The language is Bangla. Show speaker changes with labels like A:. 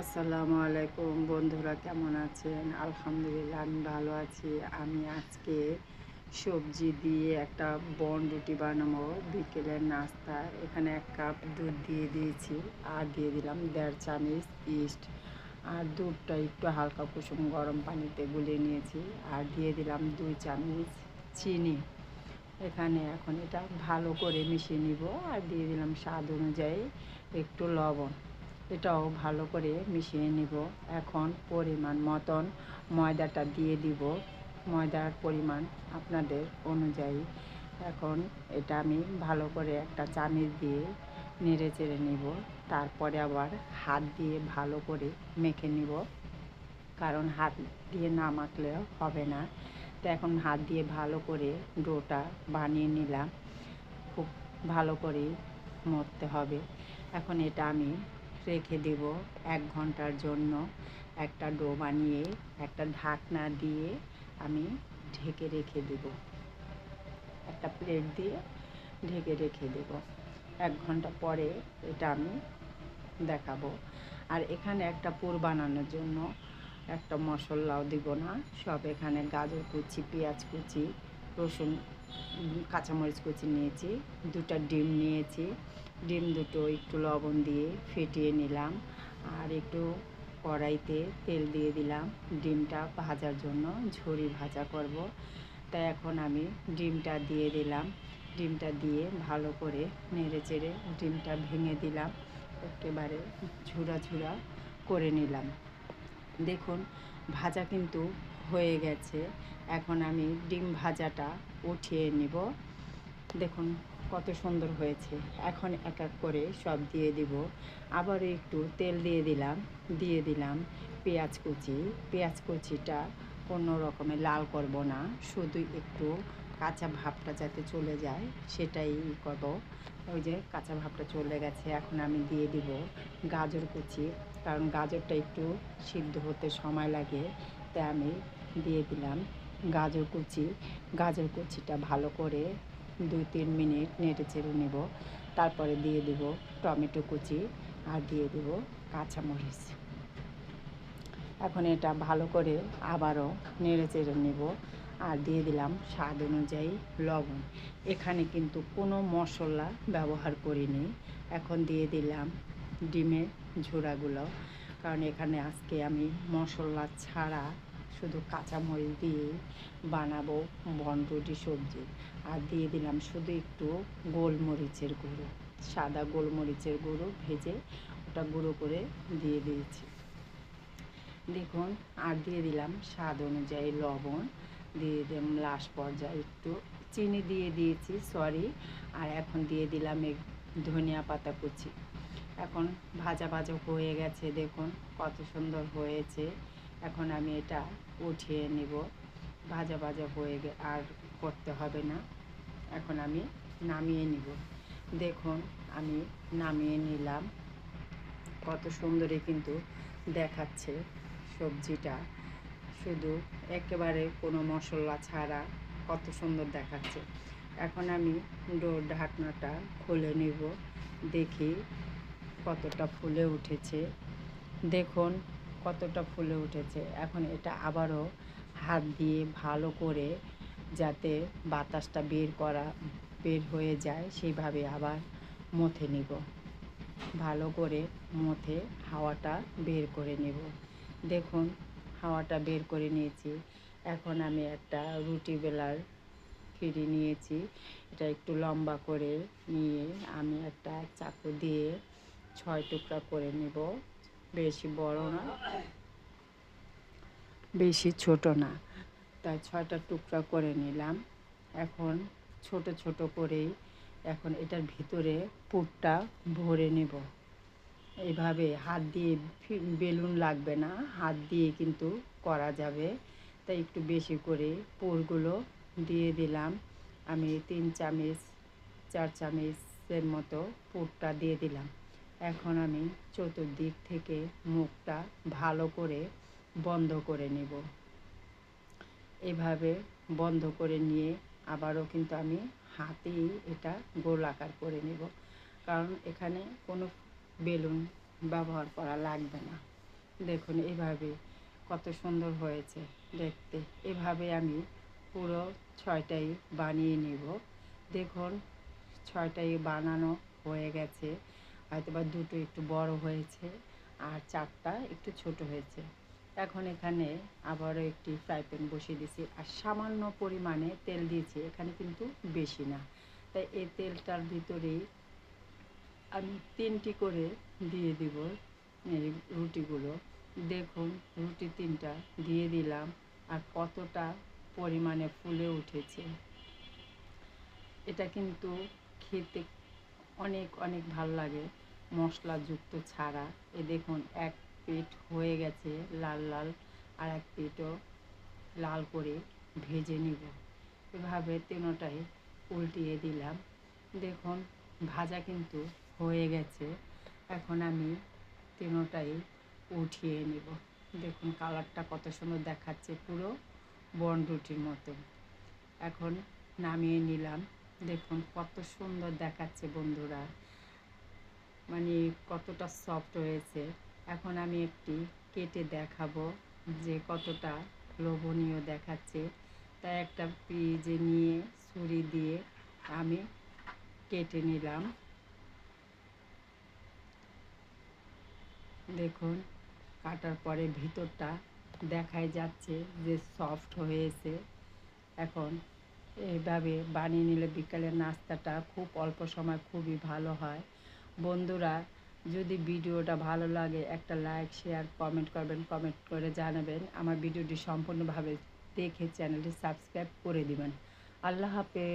A: আসসালামু আলাইকুম বন্ধুরা, কেমন আছেন? আলহামদুলিল্লাহ, আমি ভালো আছি। আমি আজকে সবজি দিয়ে একটা বন রুটি বানাবো। বিকেলের নাস্তা। এখানে এক কাপ দুধ দিয়ে দিয়েছি। আর দিয়ে দিলাম দেড় চামচ ইস্ট। আর দুধটা একটু হালকা কুসুম গরম পানিতে গুলিয়ে নিয়েছি। আর দিয়ে দিলাম দুই চামচ চিনি। এখানে এখন এটা ভালো করে মিশিয়ে নিব। আর দিয়ে দিলাম স্বাদ অনুযায়ী একটু লবণ। এটাও ভালো করে মিশিয়ে নিব। এখন পরিমাণ মতন ময়দাটা দিয়ে দিব। ময়দার পরিমাণ আপনাদের অনুযায়ী। এখন এটা আমি ভালো করে একটা চামিচ দিয়ে নেড়ে চেড়ে নিব। তারপরে আবার হাত দিয়ে ভালো করে মেখে নিব। কারণ হাত দিয়ে না মাখলে হবে না। তো এখন হাত দিয়ে ভালো করে ডোটা বানিয়ে নিলাম। খুব ভালো করে মরতে হবে। এখন এটা আমি রেখে দেব এক ঘণ্টার জন্য একটা ডো বানিয়ে, একটা ঢাকনা দিয়ে আমি ঢেকে রেখে দেব। একটা প্লেট দিয়ে ঢেকে রেখে দেব। এক ঘণ্টা পরে এটা আমি দেখাবো। আর এখানে একটা পুর বানানোর জন্য একটা মশলাও দিব না। সব এখানে গাজর কুচি, পেঁয়াজ কুচি, রসুন, কাঁচামরিচ কুচি নিয়েছি দুটা ডিম নিয়েছি। ডিম দুটো, একটু লবণ দিয়ে ফেটিয়ে নিলাম আর একটু কড়াইতে তেল দিয়ে দিলাম। ডিমটা ভাজার জন্য ঝুরি ভাজা করব। তাই এখন আমি ডিমটা দিয়ে দিলাম। ডিমটা দিয়ে ভালো করে নেড়ে চেড়ে ডিমটা ভেঙে দিলাম। একেবারে ঝুরা ঝুরা করে নিলাম। দেখুন, ভাজা কিন্তু হয়ে গেছে। এখন আমি ডিম ভাজাটা উঠিয়ে নিব। দেখুন কত সুন্দর হয়েছে। এখন এক এক করে সব দিয়ে দিব। আবার একটু তেল দিয়ে দিলাম দিয়ে দিলাম পেঁয়াজ কুচি। পেঁয়াজ কুচিটা কোনো রকমে লাল করব না, শুধু একটু কাঁচা ভাবটা যাতে চলে যায় সেটাই করব। ওই যে কাঁচা ভাবটা চলে গেছে, এখন আমি দিয়ে দিব গাজর কুচি। কারণ গাজরটা একটু সিদ্ধ হতে সময় লাগে, তাই আমি দিয়ে দিলাম গাজর কুচি। গাজর কুচিটা ভালো করে দুই তিন মিনিট নেড়ে চেড়ে নেব। তারপরে দিয়ে দেব টমেটো কুচি আর দিয়ে দেব কাঁচামরিচ। এখন এটা ভালো করে আবারও নেড়ে চেড়ে নেব আর দিয়ে দিলাম স্বাদ অনুযায়ী লবণ। এখানে কিন্তু কোনো মশলা ব্যবহার করিনি। এখন দিয়ে দিলাম ডিমের ঝোড়াগুলো কারণ এখানে আজকে আমি মশলা ছাড়া শুধু কাঁচামরিচ দিয়ে বানাবো বনরুটি সবজি। আর দিয়ে দিলাম শুধু একটু গোলমরিচের গুঁড়ো, সাদা গোলমরিচের গুঁড়ো ভেজে ওটা গুঁড়ো করে দিয়ে দিয়েছি। দেখুন, আর দিয়ে দিলাম স্বাদ অনুযায়ী লবণ, দিয়ে দিলাম লাস্ট পর্যায়ে একটু চিনি দিয়ে দিয়েছি সরি আর এখন দিয়ে দিলাম ধনিয়া পাতা কুচি। এখন ভাজা ভাজা হয়ে গেছে, দেখুন কত সুন্দর হয়েছে। এখন আমি এটা উঠিয়ে নিব। ভাজা ভাজা হয়ে গে, আর করতে হবে না। এখন আমি নামিয়ে নিব। দেখুন, আমি নামিয়ে নিলাম। কত সুন্দরই কিন্তু দেখাচ্ছে সবজিটা। শুধু একেবারে কোনো মশলা ছাড়া কত সুন্দর দেখাচ্ছে। এখন আমি ডোর ঢাকনাটা খুলে নেব। দেখি কতটা ফুলে উঠেছে। দেখুন কতটা ফুলে উঠেছে। এখন এটা আবারও হাত দিয়ে ভালো করে যাতে বাতাসটা বের করা, বের হয়ে যায়, সেইভাবে আবার মথে নিব। ভালো করে মথে হাওয়াটা বের করে নেব। দেখুন, হাওয়াটা বের করে নিয়েছি। এখন আমি একটা রুটি বেলার ফিরি নিয়েছি। এটা একটু লম্বা করে নিয়ে আমি একটা চাকু দিয়ে ছয় টুকরা করে নেব। বেশি বড় না, বেশি ছোট না। তাই ছয়টা টুকরা করে নিলাম। এখন ছোট ছোট করেই এখন এটার ভিতরে পুরটা ভরে নেব। এইভাবে হাত দিয়ে বেলুন লাগবে না, হাত দিয়ে কিন্তু করা যাবে। তাই একটু বেশি করে পুরগুলো দিয়ে দিলাম। আমি তিন চামচ, চার চামচের মতো পুরটা দিয়ে দিলাম। এখন আমি চতুর্দিক থেকে মুখটা ভালো করে বন্ধ করে নেব। এভাবে বন্ধ করে নিয়ে আবারও কিন্তু আমি হাতেই এটা গোল আকার করে নেব। কারণ এখানে কোনো বেলুন ব্যবহার করা লাগবে না। দেখুন এভাবে কত সুন্দর হয়েছে দেখতে। এভাবে আমি পুরো ছয়টাই বানিয়ে নেব। দেখুন, ছয়টাই বানানো হয়ে গেছে। হয়তো বা দুটো একটু বড় হয়েছে আর চারটা একটু ছোট হয়েছে। এখন এখানে আবারও একটি ফ্রাই প্যান বসিয়ে দিয়েছি আর সামান্য পরিমাণে তেল দিয়েছি, এখানে কিন্তু বেশি না। তাই এই তেলটার ভিতরেই আমি তিনটি করে দিয়ে দিব এই রুটিগুলো। দেখুন, রুটি তিনটা দিয়ে দিলাম আর কতটা পরিমাণে ফুলে উঠেছে। এটা কিন্তু খেতে অনেক অনেক ভালো লাগে। মশলাযুক্ত ছাড়া। এ দেখুন, এক পেট হয়ে গেছে লাল লাল, আর এক পিঠও লাল করে ভেজে নিব। এভাবে তিনোটাই উল্টিয়ে দিলাম। দেখুন, ভাজা কিন্তু হয়ে গেছে। এখন আমি তেনোটাই উঠিয়ে নিব। দেখুন, কালারটা কত সুন্দর দেখাচ্ছে পুরো বন রুটির মতো। এখন নামিয়ে নিলাম। দেখুন, কত সুন্দর দেখাচ্ছে বন্ধুরা। মানে কতটা সফট হয়েছে। এখন আমি একটি কেটে দেখাবো যে কতটা লোভনীয় দেখাচ্ছে। তাই একটা পিজে নিয়ে ছুরি দিয়ে আমি কেটে নিলাম। দেখুন, কাটার পরে ভিতরটা দেখাই যাচ্ছে যে সফট হয়েছে। এখন এইভাবে বানিয়ে নিলে বিকালের নাস্তাটা খুব অল্প সময় খুবই ভালো হয়। বন্ধুরা, যদি ভিডিওটা ভালো লাগে, একটা লাইক, শেয়ার, কমেন্ট করবেন, কমেন্ট করে জানাবেন। আমার ভিডিওটি সম্পূর্ণভাবে দেখে চ্যানেলটি সাবস্ক্রাইব করে দিবেন। আল্লাহ হাফেজ।